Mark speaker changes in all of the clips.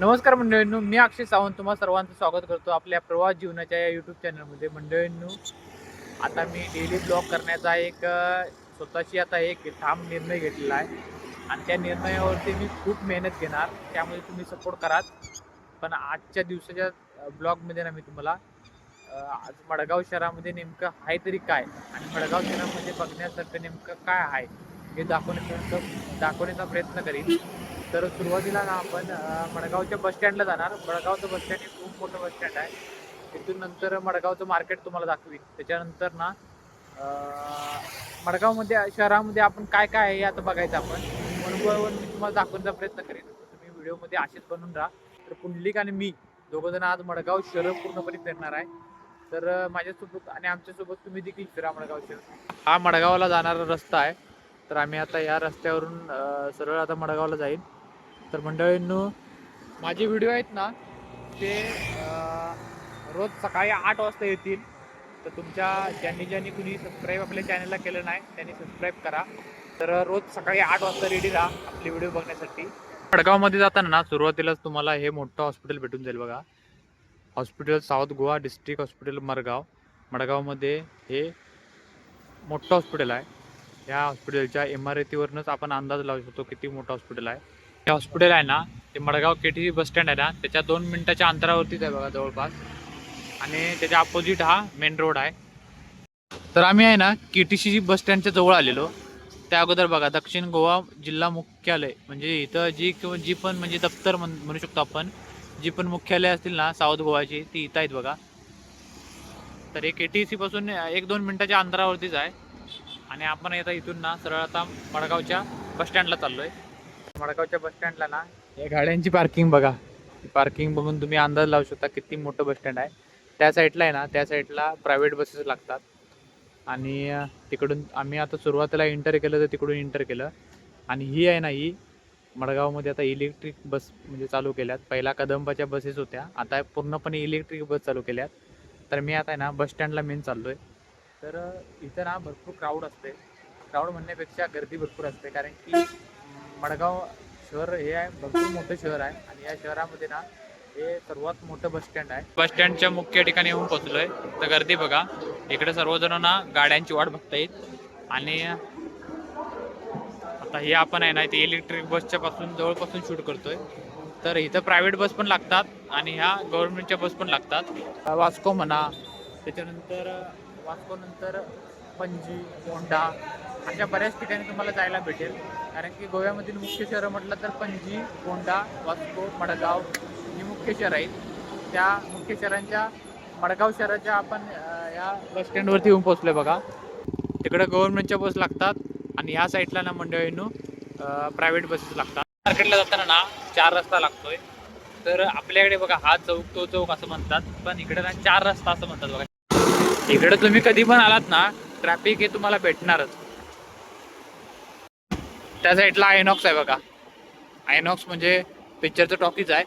Speaker 1: नमस्कार मंडळींनो मी अक्षय सावंत तुम्हा सर्वांचं स्वागत करतो आपल्या प्रवास जीवनाच्या या यूट्यूब चॅनलमध्ये मंडळींनो आता मी डेली ब्लॉग करण्याचा एक स्वतःशी आता एक ठाम निर्णय घेतलेला आहे. आणि त्या निर्णयावरती मी खूप मेहनत घेणार त्यामुळे तुम्ही सपोर्ट कराल. पण आजच्या दिवसाच्या ब्लॉगमध्ये ना मी तुम्हाला आज मडगाव शहरामध्ये नेमकं आहे तरी काय? आणि मडगाव शहरामध्ये बघण्यासारखं नेमकं काय आहे? हे दाखवण्याचा दाखवण्याचा प्रयत्न करीन. तर सुरुवातीला ना आपण मडगावच्या बसस्टँडला जाणार. मडगावचं बसस्टँड हे खूप मोठं बसस्टँड आहे. तिथून नंतर मडगावचं मार्केट तुम्हाला दाखवीन. त्याच्यानंतर ना मडगावमध्ये शहरामध्ये आपण काय काय आहे हे आता बघायचं आपण. म्हणून मी तुम्हाला दाखवण्याचा प्रयत्न करेन. तुम्ही व्हिडिओमध्ये असेच बनवून राहा. तर पुंडलिक आणि मी दोघंजण आज मडगाव शहर पूर्णपणे फिरणार आहे. तर माझ्यासोबत आणि आमच्यासोबत तुम्ही देखील फिरा मडगाव शहर. हा मडगावला जाणारा रस्ता आहे. तर आम्ही आता या रस्त्यावरून सरळ आता मडगावला जाईल तर मंडळींनो माझे व्हिडिओ आहेत ना ते रोज सकाळी आठ वाजता येतील. तर तुमच्या ज्यांनी ज्यांनी कुणी सबस्क्राईब आपल्या चॅनलला केलं नाही त्यांनी सबस्क्राईब करा. तर रोज सकाळी आठ वाजता रेडी राहा आपले व्हिडिओ बघण्यासाठी. मडगावमध्ये जाताना ना सुरुवातीलाच तुम्हाला हे मोठं हॉस्पिटल भेटून जाईल बघा. Hospital south Goa district hospital Madgaon. मडगावमध्ये हे मोठं हॉस्पिटल आहे. या हॉस्पिटलच्या इमारतीवरूनच आपण अंदाज लावू शकतो किती मोठं हॉस्पिटल आहे. हे हॉस्पिटल आहे ना ते Madgaon K T bus stand आहे ना त्याच्या दोन मिनटाच्या अंतरावरतीच आहे बघा जवळपास. आणि त्याच्या अपोजिट हा मेन रोड आहे. तर आम्ही आहे ना के टी सी बस स्टँडच्या जवळ आलेलो. त्या अगोदर बघा दक्षिण गोवा जिल्हा मुख्यालय म्हणजे इथं जी किंवा जी पण म्हणजे दफ्तर म्हण म्हणू शकतो आपण जी पण मुख्यालय असतील ना साऊथ गोवाची ती इथं आहेत बघा. तर हे के टी सी पासून एक दोन मिनटाच्या अंतरावरतीच आहे. आणि आपण आता इथून ना सरळ आता मडगावच्या बस स्टँडला आहे मडगावच्या बस स्टँडला ना या गाड्यांची पार्किंग बघा. पार्किंग बघून तुम्ही अंदाज लावू शकता किती मोठं बस स्टँड आहे. त्या साईडला आहे ना त्या साईडला प्रायव्हेट बसेस लागतात. आणि तिकडून आम्ही आता सुरुवातीला इंटर केलं तर तिकडून इंटर केलं. आणि ही आहे ना ही मडगावमध्ये आता इलेक्ट्रिक बस म्हणजे चालू केल्यात. पहिला कदंबाच्या बसेस होत्या. आता पूर्णपणे इलेक्ट्रिक बस चालू केल्यात. तर मी आता आहे ना बस स्टँडला मेन आहे तर इथं ना भरपूर क्राऊड असते. क्राऊड म्हणण्यापेक्षा गर्दी भरपूर असते. कारण की मडगाव शहर हे आहे भरपूर मोठं शहर आहे. आणि या शहरामध्ये ना हे सर्वात मोठं बस स्टँड आहे. बस स्टँडच्या मुख्य ठिकाणी येऊन पोहोचलोय. तर गर्दी बघा. इकडे सर्वजण ना गाड्यांची वाट बघता येईल. आणि आता हे आपण आहे ना ते इलेक्ट्रिक बसच्या पासून जवळपासून शूट करतोय. तर इथं प्रायव्हेट बस पण लागतात आणि ह्या गव्हर्नमेंटच्या बस पण लागतात. वास्को म्हणा त्याच्यानंतर वास्को नंतर पणजी होंडा अशा बऱ्याच ठिकाणी तुम्हाला जायला भेटेल. कारण की गोव्यामधील मुख्य शहरं म्हटलं तर पणजी गोंडा वास्को मडगाव ही मुख्य शहरं आहेत. त्या मुख्य शहरांच्या मडगाव शहराच्या आपण या बस स्टँडवरती येऊन पोहोचलोय बघा. तिकडे गव्हर्नमेंटच्या बस लागतात आणि ह्या साईडला ना मंडळींनो प्रायव्हेट बसेस लागतात. मार्केटला जाताना ना चार रस्ता लागतोय. तर आपल्याकडे बघा हा चौक तो चौक असं म्हणतात. पण इकडे ना चार रस्ता असं म्हणतात बघा. इकडे तुम्ही कधी पण आलात ना ट्रॅफिक हे तुम्हाला भेटणारच. त्या साईडला आयनॉक्स आहे बघा. आयनॉक्स म्हणजे पिक्चरचं टॉकीज आहे.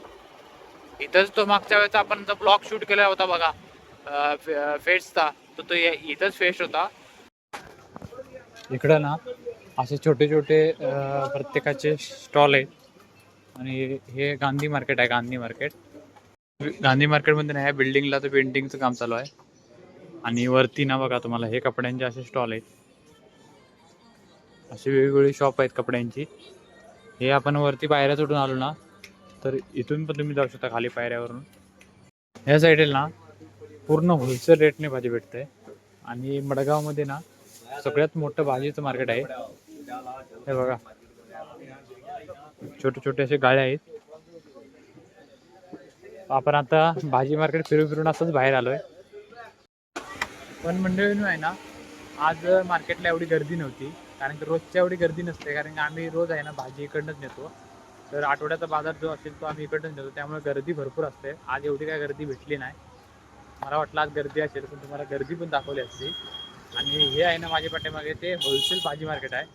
Speaker 1: इथंच तो मागच्या वेळेचा आपण जो ब्लॉग शूट केला होता बघा फेस्टचा तर तो इथंच फेस्ट होता. इकडं ना असे छोटे छोटे प्रत्येकाचे स्टॉल आहेत. आणि हे गांधी मार्केट आहे गांधी मार्केट. गांधी मार्केटमध्ये नाही बिल्डिंगला तर पेंटिंगचं काम चालू आहे. आणि वरती ना बघा तुम्हाला हे कपड्यांचे असे स्टॉल आहेत. अशी वेगवेगळी शॉप आहेत कपड्यांची. हे आपण वरती पायऱ्या चढून आलो ना तर इथून पण तुम्ही जाऊ शकता खाली पायऱ्यावरून. ह्या साईडला ना पूर्ण होलसेल रेटने भाजी भेटते. आणि मडगावमध्ये ना सगळ्यात मोठं भाजीचं मार्केट आहे. हे बघा. छोटे छोटे असे गाड्या आहेत. आपण आता भाजी मार्केट फिरून फिरून असंच बाहेर आलोय. पण मंडळीनं आहे ना आज मार्केटला एवढी गर्दी नव्हती. कारण की रोजच्या एवढी गर्दी नसते कारण की आम्ही रोज आहे ना भाजी इकडनंच नेतो. तर आठवड्याचा बाजार जो असेल तो आम्ही इकडनंच नेतो. त्यामुळे गर्दी भरपूर असते. आज एवढी काय गर्दी भेटली नाही. मला वाटलं आज गर्दी असेल पण तुम्हाला गर्दी पण दाखवली असते. आणि हे आहे ना माझ्या पाठीमागे ते होलसेल भाजी मार्केट आहे.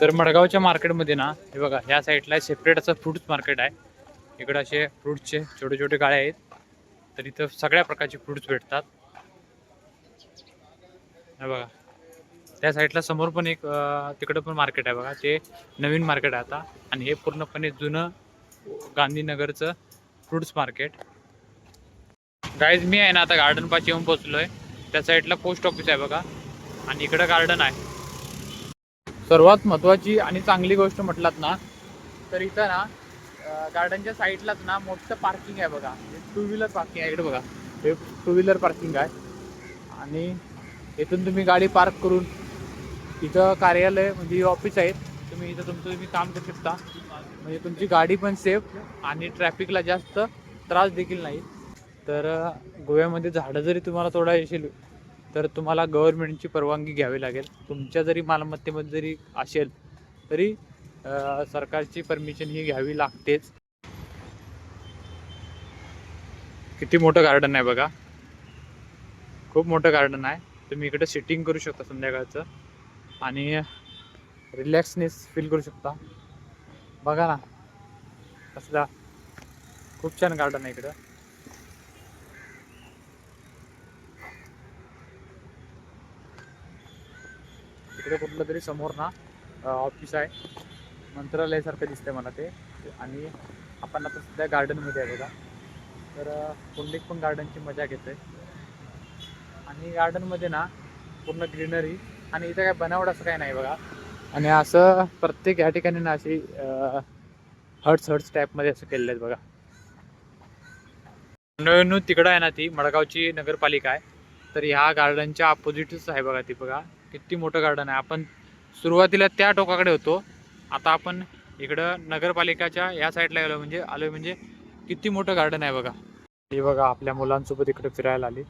Speaker 1: तर मडगावच्या मार्केटमध्ये ना हे बघा ह्या साईडला सेपरेट असं फ्रुट्स मार्केट आहे. इकडं असे फ्रुट्सचे छोटे छोटे गाळे आहेत. तर इथं सगळ्या प्रकारचे फ्रुट्स भेटतात. हे बघा. त्या साईडला समोर पण एक तिकडं पण मार्केट आहे बघा. ते नवीन मार्केट आहे आता. आणि हे पूर्णपणे जुनं गांधीनगरचं फ्रुट्स मार्केट गाईज मी आहे ना आता गार्डन पाशी येऊन पोचलोय त्या साईडला पोस्ट ऑफिस आहे बघा. आणि इकडं गार्डन आहे. सर्वात महत्त्वाची आणि चांगली गोष्ट म्हटलात ना तर इथं ना गार्डनच्या साईडलाच ना मोठं पार्किंग आहे बघा. टू व्हीलर पार्किंग आहे इकडे बघा. हे टू व्हीलर पार्किंग आहे. आणि इथून तुम्ही गाडी पार्क करून इथं कार्यालय म्हणजे ऑफिस आहेत. तुम्ही इथं तुमचं तुम्ही काम करू शकता. म्हणजे तुमची गाडी पण सेफ आणि ट्रॅफिकला जास्त त्रास देखील नाही. तर गोव्यामध्ये झाडं जरी तुम्हाला तोडा येशील तर तुम्हाला गव्हर्नमेंटची परवानगी घ्यावी लागेल. तुमच्या जरी मालमत्तेमध्ये जरी असेल तरी सरकारची परमिशन ही घ्यावी लागतेच. किती मोठं गार्डन आहे बघा. खूप मोठं गार्डन आहे. तुम्ही इकडे सिटिंग करू शकता संध्याकाळचं. आणि रिलॅक्सनेस फील करू शकता. बघा ना कसला खूप छान गार्डन आहे इकडं. इकडे कुठलं तरी समोर ना ऑफिस आहे. मंत्रालयासारखं दिसतंय मला ते. आणि आपण आता सध्या गार्डनमध्ये आहे बघा. तर कुंडीत पण गार्डनची मजा घेतोय. आणि गार्डनमध्ये ना पूर्ण ग्रीनरी आणि इथं काय बनावट असं काही नाही बघा. आणि असं प्रत्येक या ठिकाणी ना अशी हर्ट्स हर्ट्स टाईपमध्ये असं केलेलं आहेत बघा. मंडळींनो तिकडं आहे ना ती मडगावची नगरपालिका आहे. तर ह्या गार्डनच्या अपोजिटच आहे बघा ती बघा. किती मोठं गार्डन आहे. आपण सुरुवातीला त्या टोकाकडे होतो. आता आपण इकडं नगरपालिकाच्या या साईडला गेलो म्हणजे आलो म्हणजे किती मोठं गार्डन आहे बघा. हे बघा आपल्या मुलांसोबत इकडे फिरायला आली.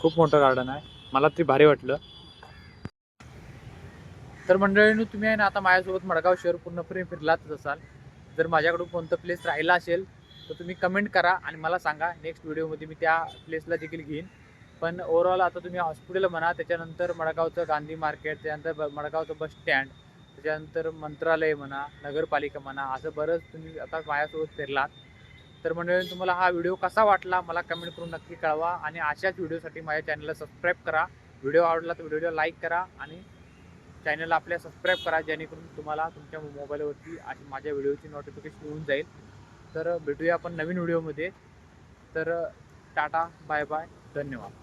Speaker 1: खूप मोठं गार्डन आहे. मला ते भारी वाटलं. तर मंडळीनं तुम्ही आहे ना आता माझ्यासोबत मडगाव शहर पूर्णपणे फिरलाच असाल. जर माझ्याकडून कोणतं प्लेस राहिला असेल तर तुम्ही कमेंट करा आणि मला सांगा. नेक्स्ट व्हिडिओमध्ये मी त्या प्लेसला देखील घेईन. पण ओव्हरऑल आता तुम्ही हॉस्पिटल म्हणा त्याच्यानंतर मडगावचं गांधी मार्केट त्याच्यानंतर मडगावचं बस स्टँड त्याच्यानंतर मंत्रालय म्हणा नगरपालिका म्हणा असं बरंच तुम्ही आता माझ्यासोबत फिरलात. तर मंडळी तुम्हाला हा व्हिडिओ कसा वाटला मला कमेंट करून नक्की कळवा आणि अशाच व्हिडिओसाठी माझ्या चॅनलला सबस्क्राईब करा. व्हिडिओ आवडला तर व्हिडिओला लाईक करा आणि चॅनलला आपल्या सबस्क्राईब करा जेणेकरून तुम्हाला तुमच्या मोबाईलवरती अशी माझ्या व्हिडिओची नोटिफिकेशन येऊन जाईल. तर भेटूया आपण नवीन व्हिडिओमध्ये. तर टाटा बाय बाय धन्यवाद.